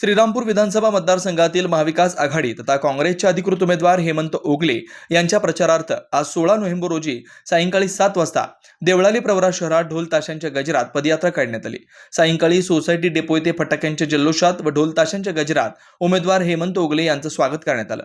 श्रीरामपूर विधानसभा मतदारसंघातील महाविकास आघाडी तथा काँग्रेसचे अधिकृत उमेदवार हेमंत ओगले यांच्या प्रचारार्थ आज सोळा नोव्हेंबर रोजी सायंकाळी सात वाजता देवळाली प्रवरा शहरात ढोल ताशांच्या गजरात पदयात्रा काढण्यात आली. सायंकाळी सोसायटी डेपो येथे फटाक्यांच्या जल्लोषात व ढोल ताशांच्या गजरात उमेदवार हेमंत ओगले यांचं स्वागत करण्यात आलं.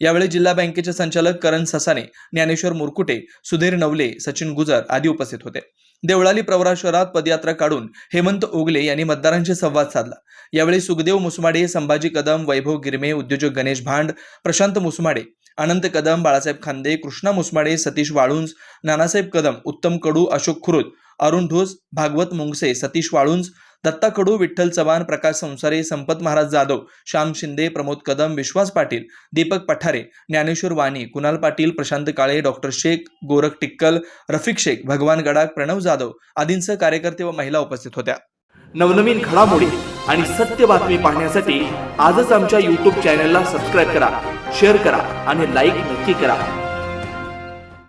यावेळी जिल्हा बँकेचे संचालक करण ससाने ज्ञानेश्वर मुरकुटे सुधीर नवले सचिन गुजर आदी उपस्थित होते. देवळाली प्रवरा शहरात पदयात्रा काढून हेमंत ओगले यांनी मतदारांशी संवाद साधला. यावेळी सुखदेव मुसमाडे संभाजी कदम वैभव गिरमे उद्योजक गणेश भांड प्रशांत मुसमाडे अनंत कदम बाळासाहेब खांदे कृष्णा मुसमाडे सतीश वाळुंज नानासाहेब कदम उत्तम कडू अशोक खुरुद अरुण ढोस भागवत मुंगसे सतीश वाळुंज दत्ता कडू विठ्ठल चव्हाण प्रकाश संसारे संपत महाराज जाधव श्याम शिंदे प्रमोद कदम विश्वास पाटील दीपक पठारे ज्ञानेश्वर वाणी कुणाल पाटील प्रशांत काळे डॉक्टर शेख गोरख टिक्कल रफिक शेख भगवान गडाख प्रणव जाधव आदींसह कार्यकर्ते व महिला उपस्थित होत्या. नवनवीन घडामोडी आणि सत्य बातमी पाहण्यासाठी आजच आमच्या यूट्यूब चॅनलला सबस्क्राईब करा शेअर करा आणि लाईक नक्की करा.